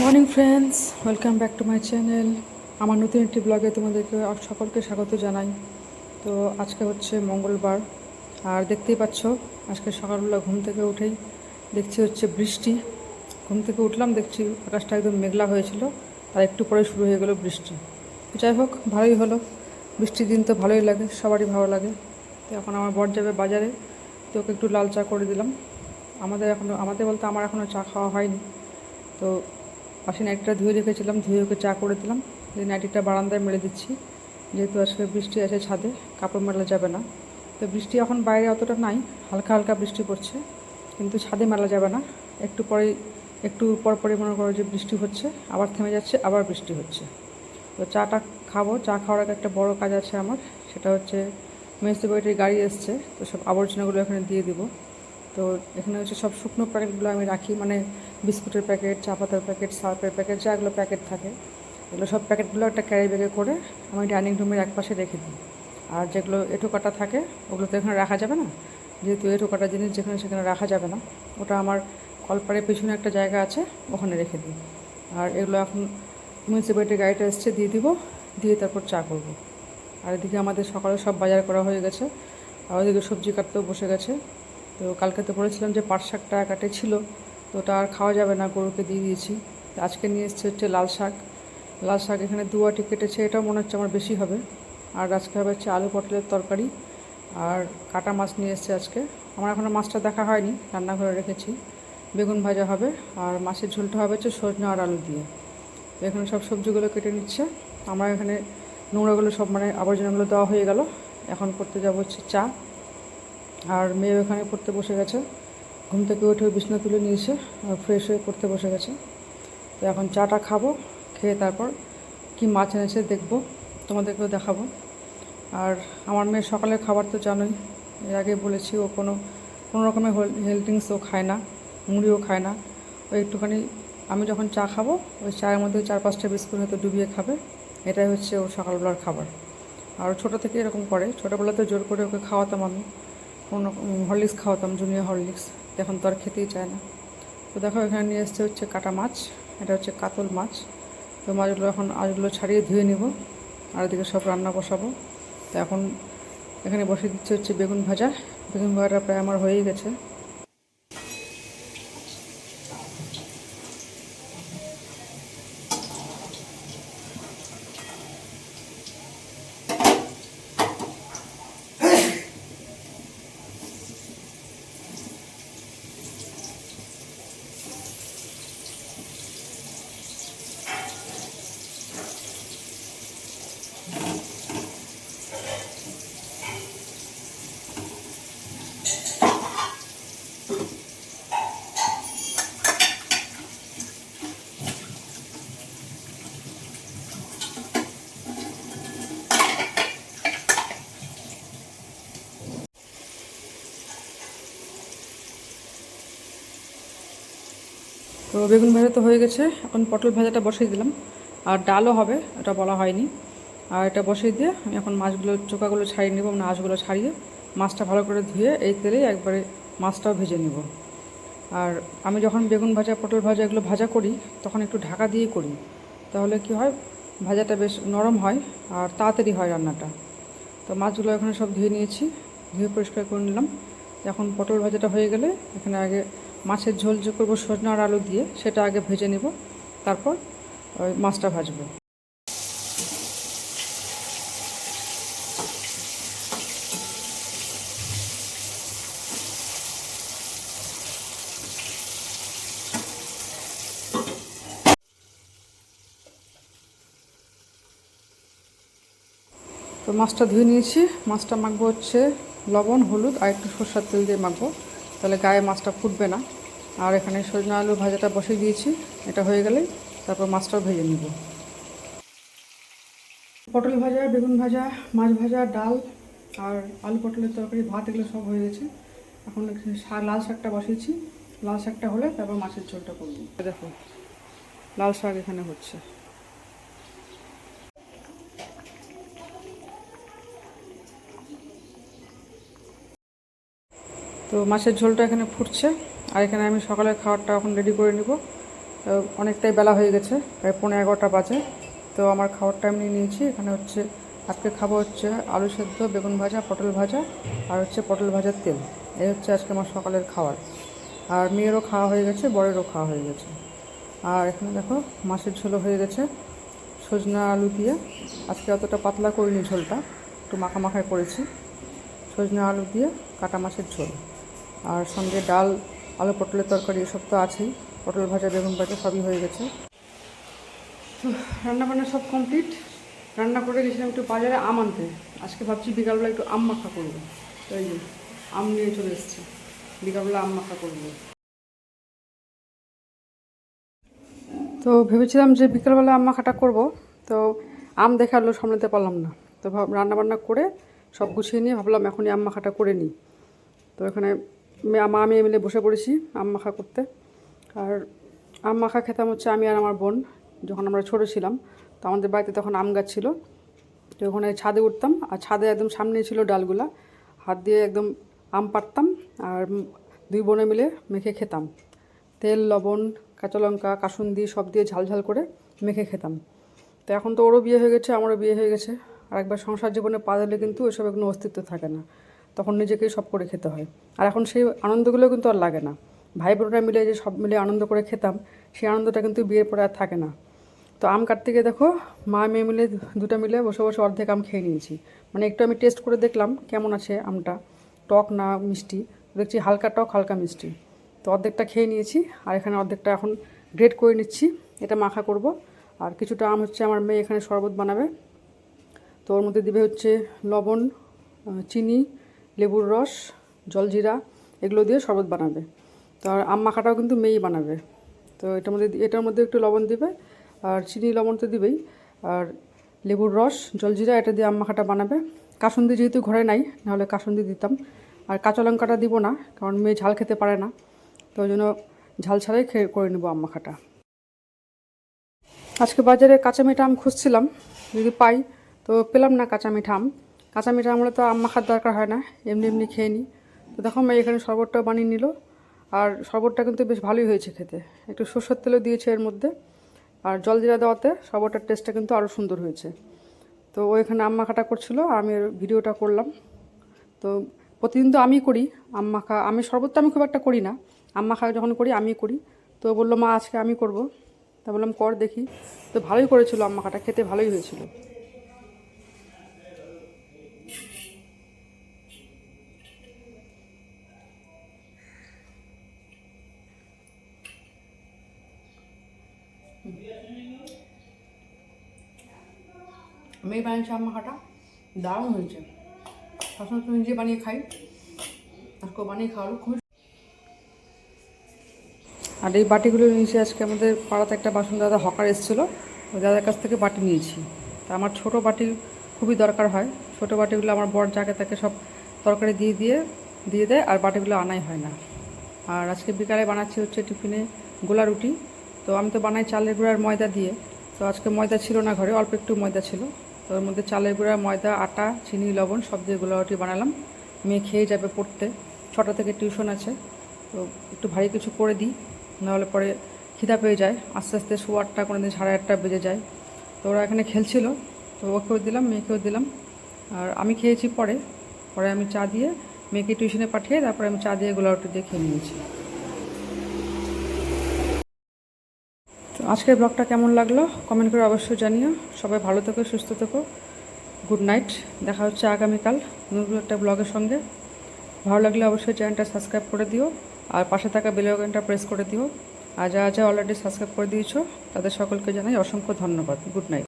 Morning friends welcome back to my channel আমার নতুন একটি ব্লগে তোমাদেরকে সকলকে স্বাগত জানাই। তো আজকে হচ্ছে মঙ্গলবার। আর দেখতেই পাচ্ছ, আজকে সকালবেলা ঘুম থেকে উঠেই দেখছি হচ্ছে বৃষ্টি। ঘুম থেকে উঠলাম, দেখছি আকাশটা একদম মেঘলা হয়েছিল, আর একটু পরে শুরু হয়ে গেল বৃষ্টি। যাই হোক, ভালোই হলো। বৃষ্টির দিন তো ভালোই লাগে, সবারই ভালো লাগে। তো এখন আমার বর যাবে বাজারে, তো ওকে একটু লাল চা করে দিলাম। আমাদের এখনও আমাদের বলতে আমার এখনও চা খাওয়া হয়নি। তো পাশে নাইটিটা ধুয়ে রেখেছিলাম, ধুয়ে ওকে চা করে দিলাম। এই নাইটিটা বারান্দায় মেলে দিচ্ছি। যেহেতু আজকে বৃষ্টি আছে ছাদে, কাপড় মেলা যাবে না। তো বৃষ্টি এখন বাইরে অতটা নাই, হালকা হালকা বৃষ্টি পড়ছে। কিন্তু ছাদে মেলা যাবে না। একটু পরে একটু পর পরে মনে করো যে বৃষ্টি হচ্ছে, আবার থেমে যাচ্ছে, আবার বৃষ্টি হচ্ছে। তো চাটা খাব। চা খাওয়ার আগে একটা বড় কাজ আছে আমার, সেটা হচ্ছে মিউনিসিপ্যালিটির গাড়ি এসছে, তো সব আবর্জনাগুলো এখানে দিয়ে দিব। তো এখানে হচ্ছে সব শুকনো প্যাকেটগুলো আমি রাখি মানে বিস্কুটের প্যাকেট, চা পাতার প্যাকেট, সার্ফের প্যাকেট যাগুলো প্যাকেট থাকে। এগুলো সব প্যাকেটগুলো একটা ক্যারি ব্যাগে করে আমি ডাইনিং রুমের এক পাশে রেখে দিই। আর যেগুলো এঁটো কাটা থাকে, ওগুলো তো এখানে রাখা যাবে না। যেহেতু এঁটো কাটা জিনিস যেখানে সেখানে রাখা যাবে না, ওটা আমার কলপাড়ের পেছনে একটা জায়গা আছে, ওখানে রেখে দিই। আর এগুলো এখন মিউনিসিপ্যালিটির গাড়িটা এসছে, দিয়ে দিব, দিয়ে তারপর চা করব। আর এদিকে আমাদের সকালে সব বাজার করা হয়ে গেছে, আর ওদিকে সবজি কাটতেও বসে গেছে। তো কালকে তো বলেছিলাম যে পাট শাকটা কাটে ছিল, তো ওটা আর খাওয়া যাবে না, গরুকে দিয়ে দিয়েছি। আজকে নিয়ে এসছে হচ্ছে লাল শাক। লাল শাক এখানে দু আটি কেটেছে, এটাও মনে হচ্ছে আমার বেশি হবে। আর আজকে হবে হচ্ছে আলু পটলের তরকারি। আর কাটা মাছ নিয়ে এসছে আজকে। আমার এখনও মাছটা দেখা হয়নি, রান্নাঘরে রেখেছি। বেগুন ভাজা হবে, আর মাছের ঝোলটা হবে হচ্ছে সজনা আর আলু দিয়ে। এখানে সব সবজিগুলো কেটে নিচ্ছে। আমার এখানে নোংরাগুলো সব মানে আবর্জনাগুলো দেওয়া হয়ে গেল। এখন করতে যাব হচ্ছে চা। আর মেয়ে ওখানে পড়তে বসে গেছে। ঘুম থেকে উঠে বিছনা তুলে নিয়েছে ফ্রেশ হয়ে পড়তে বসে গেছে। তো এখন চাটা খাব, খেয়ে তারপর কি মাছ এনেছে দেখব, তোমাদেরকেও দেখাবো। আর আমার মেয়ে সকালের খাবার তো জানোই, এর আগে বলেছি ও কোনো কোনো রকমের হেলথ ড্রিঙ্কস ও খায় না, মুড়িও খায় না। ও একটুখানি, আমি যখন চা খাব, ওই চায়ের মধ্যে চার পাঁচটা বিস্কুট হয়তো ডুবিয়ে খাবে, এটাই হচ্ছে ওর সকালবেলার খাবার। আর ছোটো থেকে এরকম করে, ছোটোবেলাতে জোর করে ওকে খাওয়াতাম আমি। কোনো হরলিক্স খাওয়াতাম জুনিয়র হরলিক্স, এখন তো আর খেতেই চায় না। তো দেখো, এখানে নিয়ে এসছে হচ্ছে কাটা মাছ, এটা হচ্ছে কাতল মাছ। তো মাছগুলো এখন আজগুলো ছাড়িয়ে ধুয়ে নিব, আর এদিকে সব রান্না বসাবো। তো এখন এখানে বসে দিচ্ছে হচ্ছে বেগুন ভাজা। বেগুন ভাজাটা প্রায় আমার হয়েই গেছে। তো বেগুন ভাজা তো হয়ে গেছে। এখন পটল ভাজাটা বসিয়ে দিলাম। আর ডালও হবে, এটা বলা হয়নি। আর এটা বসিয়ে দিয়ে আমি এখন মাছগুলো চোকাগুলো ছাড়িয়ে নেব মানে আঁশগুলো ছাড়িয়ে মাছটা ভালো করে ধুয়ে এই তেলেই একবারে মাছটাও ভেজে নেব। আর আমি যখন বেগুন ভাজা, পটল ভাজা এগুলো ভাজা করি, তখন একটু ঢাকা দিয়ে করি। তাহলে কি হয়, ভাজাটা বেশ নরম হয় আর তাড়াতাড়ি হয় রান্নাটা। তো মাছগুলো এখানে সব ধুয়ে নিয়েছি, ধুয়ে পরিষ্কার করে নিলাম। এখন পটল ভাজাটা হয়ে গেলে এখানে আগে মাছের ঝোল যে করব সজনা আর আলু দিয়ে, সেটা আগে ভেজে নেব, তারপর, ওই মাছটা ভাজবো। তো মাছটা ধুয়ে নিয়েছি। মাছটা মাখবো হচ্ছে লবণ, হলুদ, আর একটু সরষার তেল দিয়ে মাখবো। তাহলে গায়ে মাছটা ফুটবে না। আর এখানে সজনা আলু ভাজাটা বসিয়ে দিয়েছি। এটা হয়ে গেলে তারপর মাছটাও ভেজে নিব। পটল ভাজা, বেগুন ভাজা, মাছ ভাজা, ডাল আর আলু পটলের তরকারি, ভাত এগুলো সব হয়ে গেছে। এখন লাল শাকটা বসিয়েছি। লাল শাকটা হলে তারপর মাছের ঝোলটা করব। দেখো, লাল শাক এখানে হচ্ছে। তো মাছের ঝোলটা এখানে ফুটছে, আর এখানে আমি সকালের খাবারটা এখন রেডি করে নিব। অনেকটাই বেলা হয়ে গেছে, প্রায় পনেরো এগারোটা বাজে। তো আমার টাইম নিয়ে নিয়েছি, এখানে হচ্ছে আজকে খাব হচ্ছে আলু সেদ্ধ, বেগুন ভাজা, পটল ভাজা, আর হচ্ছে পটল ভাজার তেল। এই হচ্ছে আজকে আমার সকালের খাবার। আর মেয়েরও খাওয়া হয়ে গেছে, বরেরও খাওয়া হয়ে গেছে। আর এখানে দেখো মাছের ঝোলও হয়ে গেছে, সজনা আলু দিয়ে। আজকে অতটা পাতলা করিনি ঝোলটা, একটু মাখা মাখায় করেছি। সজনা আলু দিয়ে কাটা মাছের ঝোল। আর সঙ্গে ডাল, আলু, পটলের তরকারি এসব তো আছেই। পটল ভাজা, বেগুন ভাজা সবই হয়ে গেছে। তো রান্নাবান্না সব কমপ্লিট রান্না করে গেছিলাম একটু বাজারে আম আনতে। আজকে ভাবছি বিকালবেলা একটু আম মাখা করব। তো এই আম নিয়ে চলে এসেছি। বিকালবেলা আম মাখা করব। তো ভেবেছিলাম যে বিকেলবেলা আম মাখাটা করব। তো আম দেখে আলো সামলাতে পারলাম না। তো রান্নাবান্না করে সব গুছিয়ে নিয়ে ভাবলাম এখনই আম মাখাটা করে নিই। তো এখানে মে- মা মেয়ে মিলে বসে পড়েছি আম মাখা করতে। আর আম মাখা খেতাম হচ্ছে আমি আর আমার বোন, যখন আমরা ছোটো ছিলাম। তো আমাদের বাড়িতে তখন আম গাছ ছিল। তো ওখানে ছাদে উঠতাম আর ছাদে একদম সামনেই ছিল ডালগুলা। হাত দিয়ে একদম আম পাড়তাম আর দুই বোনে মিলে মেখে খেতাম। তেল, লবণ, কাঁচা লঙ্কা, কাসুন্দি সব দিয়ে ঝাল ঝাল করে মেখে খেতাম। তো এখন তো ওরও বিয়ে হয়ে গেছে, আমারও বিয়ে হয়ে গেছে। আর একবার সংসার জীবনে পা দিলে কিন্তু ওইসব কোনো অস্তিত্ব থাকে না। তখন নিজেকেই সব করে খেতে হয়। আর এখন সেই আনন্দগুলো কিন্তু আর লাগে না। ভাই বোনরা মিলে যে সব মিলে আনন্দ করে খেতাম, সেই আনন্দটা কিন্তু বিয়ের পরে আর থাকে না। তো আম কাটতে গিয়ে দেখো, মা মেয়ে মিলে দুটো মিলে বসে বসে অর্ধেক আম খেয়ে নিয়েছি। মানে একটু আমি টেস্ট করে দেখলাম কেমন আছে আমটা। টক না মিষ্টি? দেখছি হালকা টক, হালকা মিষ্টি। তো অর্ধেকটা খেয়ে নিয়েছি, আর এখানে অর্ধেকটা এখন গ্রেড করে নিচ্ছি। এটা মাখা করব। আর কিছুটা আম হচ্ছে আমার মেয়ে এখানে শরবত বানাবে। তো ওর মধ্যে দিবে হচ্ছে লবণ চিনি লেবুর রস, জলজিরা, এগুলো দিয়ে শরবত বানাবে। তো আর আম মাখাটাও কিন্তু মেয়েই বানাবে। তো এটার মধ্যে এটার মধ্যে একটু লবণ দিবে, আর চিনি লবণ তো দিবেই। আর লেবুর রস, জলজিরা, এটা দিয়ে আম মাখাটা বানাবে। কাসুন্দি যেহেতু ঘরে নাই, নাহলে কাসুন্দি দিতাম। আর কাঁচা লঙ্কাটা দিব না, কারণ মেয়ে ঝাল খেতে পারে না। তো ওই জন্য ঝাল ছাড়াই খেয়ে করে নেব আম মাখাটা। আজকে বাজারে কাঁচা মিঠা আম খুঁজছিলাম, যদি পাই, তো পেলাম না কাঁচা মিঠা আম। কাঁচা মিঠা আমলে তো আম মাখার দরকার হয় না, এমনি এমনি খেয়ে নিই তো দেখো মেয়ে এখানে শরবতটা বানিয়ে নিল, আর শরবতটা কিন্তু বেশ ভালোই হয়েছে খেতে। একটু সর্ষের তেলও দিয়েছে এর মধ্যে, আর জল জিরা দেওয়াতে শরবতটার টেস্টটা কিন্তু আরও সুন্দর হয়েছে। তো ও এখানে আম মাখাটা করছিল, আমি ভিডিওটা করলাম। তো প্রতিদিন তো আমি করি আম মাখা আমি শরবত তো আমি খুব একটা করি না। আম মাখা যখন করি আমি করি। তো বলল, মা, আজকে আমি করব। তা বললাম, কর দেখি। তো ভালোই করেছিল আম মাখাটা খেতে ভালোই হয়েছিল। আমি বানিয়েছি আম মাখাটা দারুণ হয়েছে। সবসময় তো নিজে বানিয়ে খাই। আজকে বানিয়ে খাওয়ালো খুব আর এই বাটিগুলো নিয়েছি আজকে আমাদের পাড়াতে একটা বাসন দাদা হকার এসেছিল। ওই দাদার কাছ থেকে বাটি নিয়েছি। তা আমার ছোট বাটি খুবই দরকার হয়। ছোট বাটিগুলো আমার বর যাকে তাকে সব তরকারি দিয়ে দিয়ে দিয়ে দেয় আর বাটিগুলো আনাই হয় না। আর আজকে বিকালে বানাচ্ছি হচ্ছে টিফিনে গোলা রুটি। তো আমি তো বানাই চালের গুঁড়ার ময়দা দিয়ে। তো আজকে ময়দা ছিল না ঘরে, অল্প একটু ময়দা ছিল। ওর মধ্যে চালের গুঁড়া, ময়দা, আটা, চিনি, লবণ, সব দিয়ে গোলা রুটি বানালাম। মেয়ে খেয়ে যাবে পড়তে। ছটা থেকে টিউশন আছে। তো একটু ভারী কিছু করে দিই, নাহলে পরে খিদা পেয়ে যায়। আস্তে আস্তে শো আটটা কোনো দিন সাড়ে আটটা বেজে যায়। তো ওরা এখানে খেলছিল। তো ওকেও দিলাম, মেয়েকেও দিলাম। আর আমি খেয়েছি পরে। পরে আমি চা দিয়ে মেয়েকে টিউশনে পাঠিয়ে তারপরে আমি চা দিয়ে গোলা দিয়ে খেয়ে নিয়েছি। তো আজকের ব্লগটা কেমন লাগল? কমেন্ট করে অবশ্যই জানিও। সবাই ভালো থেকো, সুস্থ থেকো। Good night. দেখা হচ্ছে আগামীকাল নতুন একটা ব্লগের সঙ্গে। ভালো লাগলে অবশ্যই চ্যানেলটা সাবস্ক্রাইব করে দিও আর পাশে থাকা বেল আইকনটা প্রেস করে দিও। আর যা যা অলরেডি সাবস্ক্রাইব করে দিয়েছ। তাদের সকলকে জানাই অসংখ্য ধন্যবাদ। Good night.